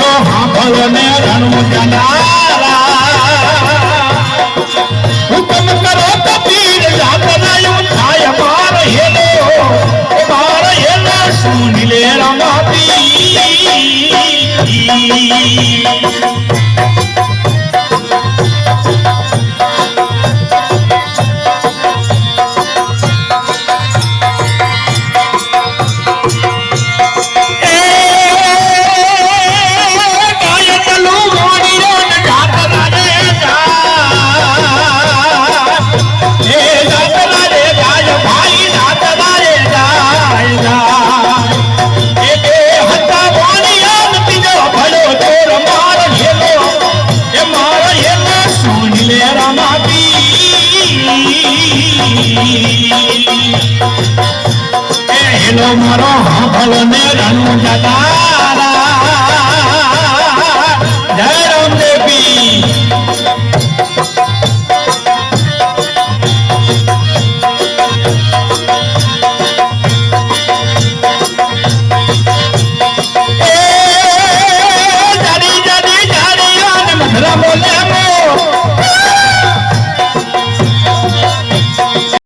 નો હાંભળો ને રણુ જનારા હુકમ કરો કબીર યાતનાયું થાય માર હેલે. હો માર હેલે, સુની લે રમાતી હાંભળ ને રણુ જગારા જય રામદેવી